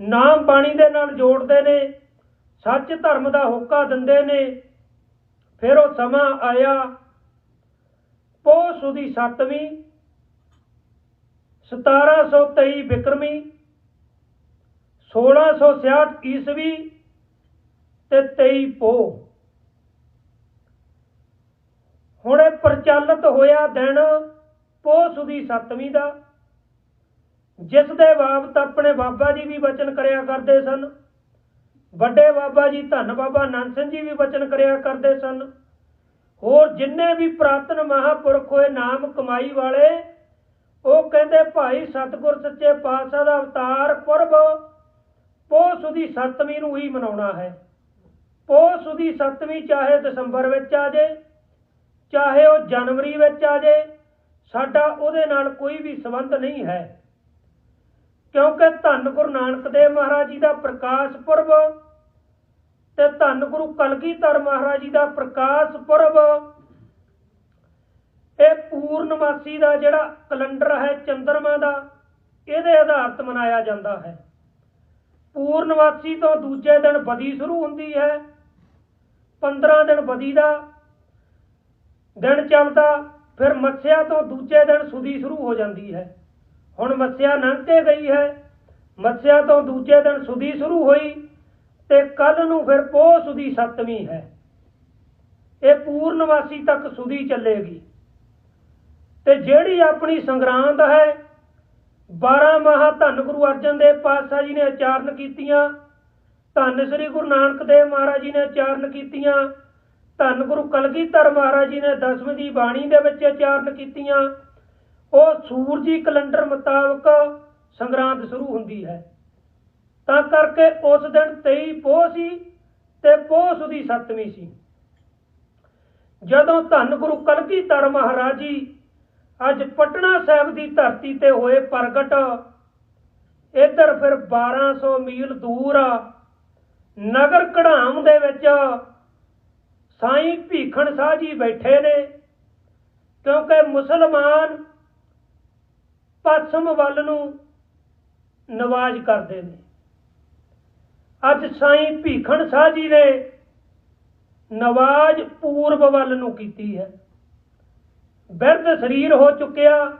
ਨਾਮ ਬਾਣੀ ਦੇ ਨਾਲ ਜੋੜਦੇ ਨੇ, ਸੱਚ ਧਰਮ ਦਾ ਹੋਕਾ ਦਿੰਦੇ ਨੇ। ਫਿਰ ਉਹ ਸਮਾਂ ਆਇਆ, ਪੋਹ ਸੁਦੀ ਸੱਤਵੀਂ 1723 ਬਿਕਰਮੀ 1666 ਈਸਵੀ ਤੇ 23 ਪੋਹ। ਹੁਣ ਇਹ ਪ੍ਰਚਲਿਤ ਹੋਇਆ ਦਿਨ ਪੋਹ ਸੁਦੀ ਸੱਤਵੀਂ ਦਾ। ਜਿਸ ਦੇ ਬਾਬਤ ਆਪਣੇ ਬਾਬਾ ਜੀ ਵੀ ਵਚਨ ਕਰਿਆ ਕਰਦੇ ਸਨ, ਵੱਡੇ ਬਾਬਾ ਜੀ ਧੰਨ ਬਾਬਾ ਨਾਨਕ ਸਿੰਘ ਜੀ ਵੀ ਵਚਨ ਕਰਿਆ ਕਰਦੇ ਸਨ, ਹੋਰ ਜਿੰਨੇ ਵੀ ਪ੍ਰਾਤਨ ਮਹਾਪੁਰਖ ਹੋਏ ਨਾਮ ਕਮਾਈ ਵਾਲੇ, ਉਹ ਕਹਿੰਦੇ ਭਾਈ ਸਤਿਗੁਰ ਸੱਚੇ ਪਾਤਸ਼ਾਹ ਦਾ ਅਵਤਾਰ ਪੁਰਬ ਪੋਹ ਸੁਦੀ ਸੱਤਵੀਂ ਨੂੰ ਹੀ ਮਨਾਉਣਾ ਹੈ। ਪੋਹ ਸੁਦੀ ਸੱਤਵੀਂ ਚਾਹੇ ਦਸੰਬਰ ਵਿੱਚ ਆ ਜੇ, ਚਾਹੇ ਉਹ ਜਨਵਰੀ ਵਿੱਚ ਆ ਜੇ, ਸਾਡਾ ਉਹਦੇ ਨਾਲ ਕੋਈ ਵੀ ਸੰਬੰਧ ਨਹੀਂ ਹੈ। ਕਿਉਂਕਿ ਧੰਨ ਗੁਰੂ ਨਾਨਕ ਦੇਵ ਮਹਾਰਾਜ ਜੀ ਦਾ ਪ੍ਰਕਾਸ਼ ਪੁਰਬ ਤੇ ਧੰਨ ਗੁਰੂ ਕਲਗੀਧਰ ਮਹਾਰਾਜ ਜੀ ਦਾ ਪ੍ਰਕਾਸ਼ ਪੁਰਬ, ਇਹ ਪੂਰਨਮਾਸੀ ਦਾ ਜਿਹੜਾ ਕੈਲੰਡਰ ਹੈ ਚੰਦਰਮਾ ਦਾ, ਇਹਦੇ ਆਧਾਰਤ ਮਨਾਇਆ ਜਾਂਦਾ ਹੈ। ਪੂਰਨਮਾਸੀ ਤੋਂ ਦੂਜੇ ਦਿਨ ਬਦੀ ਸ਼ੁਰੂ ਹੁੰਦੀ ਹੈ 15 ਦਿਨ ਬਦੀ ਦਾ ਦਿਨ ਚੱਲਦਾ, ਫਿਰ ਮੱਸਿਆ ਤੋਂ ਦੂਜੇ ਦਿਨ ਸੁਦੀ ਸ਼ੁਰੂ ਹੋ ਜਾਂਦੀ ਹੈ। ਹੁਣ ਮੱਸਿਆ ਲੰਘ ਕੇ ਗਈ ਹੈ। ਮੱਸਿਆ ਤੋਂ ਦੂਜੇ ਦਿਨ ਸੁਦੀ ਸ਼ੁਰੂ ਹੋਈ ਤੇ ਕੱਲ ਨੂੰ ਫਿਰ ਪੋਹ ਸੁਦੀ ਸੱਤਵੀਂ ਹੈ। ਇਹ ਪੂਰਨਵਾਸੀ ਤੱਕ ਸੁਦੀ ਚੱਲੇਗੀ। ਤੇ ਜਿਹੜੀ ਆਪਣੀ ਸੰਗਰਾਂਦ ਹੈ 12 ਮਹਾ ਧੰਨ ਗੁਰੂ ਅਰਜਨ ਦੇਵ ਪਾਤਸ਼ਾਹ ਜੀ ਨੇ ਉਚਾਰਨ ਕੀਤੀਆਂ, ਧੰਨ ਸ੍ਰੀ ਗੁਰੂ ਨਾਨਕ ਦੇਵ ਮਹਾਰਾਜ ਜੀ ਨੇ ਉਚਾਰਨ ਕੀਤੀਆਂ, ਧੰਨ ਗੁਰੂ ਕਲਗੀਧਰ ਮਹਾਰਾਜ ਜੀ ਨੇ ਦਸਵੀਂ ਦੀ ਬਾਣੀ ਦੇ ਵਿੱਚ ਉਚਾਰਨ ਕੀਤੀਆਂ ਉਹ ਸੂਰਜੀ ਕੈਲੰਡਰ ਮੁਤਾਬਕ ਸੰਗਰਾਂਦ ਸ਼ੁਰੂ ਹੁੰਦੀ ਹੈ। ਤਾਂ ਕਰਕੇ ਉਸ ਦਿਨ 23 ਪੋਹ ਸੀ ਤੇ ਪੋਹ ਸੁਦੀ ਸੱਤਵੀਂ ਸੀ। ਜਦੋਂ ਧੰਨ ਗੁਰੂ ਕਲਗੀਧਰ ਮਹਾਰਾਜ ਜੀ ਅੱਜ ਪਟਨਾ ਸਾਹਿਬ ਦੀ ਧਰਤੀ ਤੇ ਹੋਏ ਪ੍ਰਗਟ, ਇੱਧਰ ਫਿਰ 1200 ਮੀਲ ਦੂਰ ਨਗਰ ਕਢਾਮ ਦੇ ਵਿੱਚ ਸਾਈਂ ਭੀਖਣ ਸਾਹ ਜੀ ਬੈਠੇ ਨੇ, ਕਿਉਂਕਿ ਮੁਸਲਮਾਨ ਪੱਛਮ ਵੱਲ ਨੂੰ ਨਵਾਜ਼ ਕਰਦੇ ਨੇ। ਅੱਜ ਸਾਈਂ ਭੀਖਣ ਸਾਹਿਬ ਜੀ ਨੇ ਨਵਾਜ਼ ਪੂਰਬ ਵੱਲ ਨੂੰ ਕੀਤੀ ਹੈ। ਬਿਰਧ ਸਰੀਰ ਹੋ ਚੁੱਕਿਆ।